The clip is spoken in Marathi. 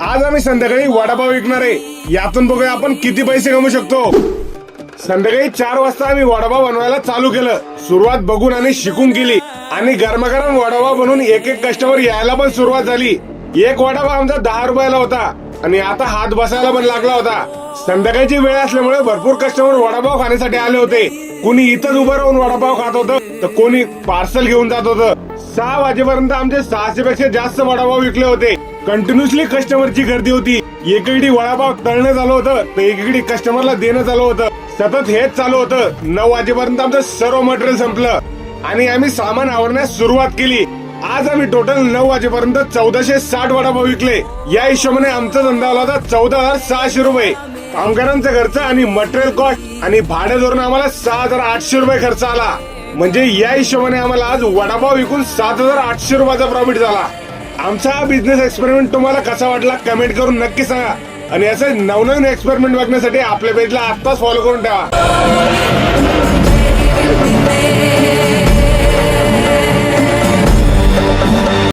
आज आम्ही संध्याकाळी वडापाव विकणार आहे. यातून बघूया आपण किती पैसे कमवू शकतो. संध्याकाळी चार वाजता आम्ही वडापाव बनवायला चालू केलं. सुरुवात बघून आणि शिकून केली आणि गरमागरम वडापाव बनवून एक एक कस्टमर यायला पण सुरुवात झाली. एक वडापाव आमचा दहा रुपयाला होता. आणि आता हात बसायला पण लागला होता. संध्याकाळची वेळ असल्यामुळे भरपूर कस्टमर वडापाव खाण्यासाठी आले होते. कुणी इथंच उभं राहून वडापाव खात होतं तर कोणी पार्सल घेऊन जात होतं. सहा वाजेपर्यंत आमचे सहाशे पेक्षा जास्त वडापाव विकले होते. कंटिन्युअसली कस्टमरची गर्दी होती. एकीकडे वडापाव तळणं झालं होतं तर एकीकडे कस्टमरला देणं चालू होतं. सतत हेच चालू होतं. नऊ वाजेपर्यंत आमचं सर्व मटेरियल संपलं. आणि आम्ही सामान आवरण्यास सुरुवात केली. आज आम्ही टोटल नऊ वाजेपर्यंत चौदाशे साठ वडापाव विकले. या हिशोबाने आमचा धंदा आला होता चौदा हजार सहाशे रुपये. कामगारांचा खर्च आणि मटेरियल कॉस्ट आणि भाडे धरून आम्हाला सहा हजार आठशे रुपये खर्च आला. म्हणजे या हिशोबाने आम्हाला आज वडापाव विकून सात हजार आठशे रुपयाचा प्रॉफिट झाला. आमचा हा बिझनेस एक्सपेरिमेंट तुम्हाला कसा वाटला कमेंट करून नक्की सांगा. आणि असं नवनवीन एक्सपेरिमेंट बघण्यासाठी आपल्या पेजला आत्ताच फॉलो करून ठेवा.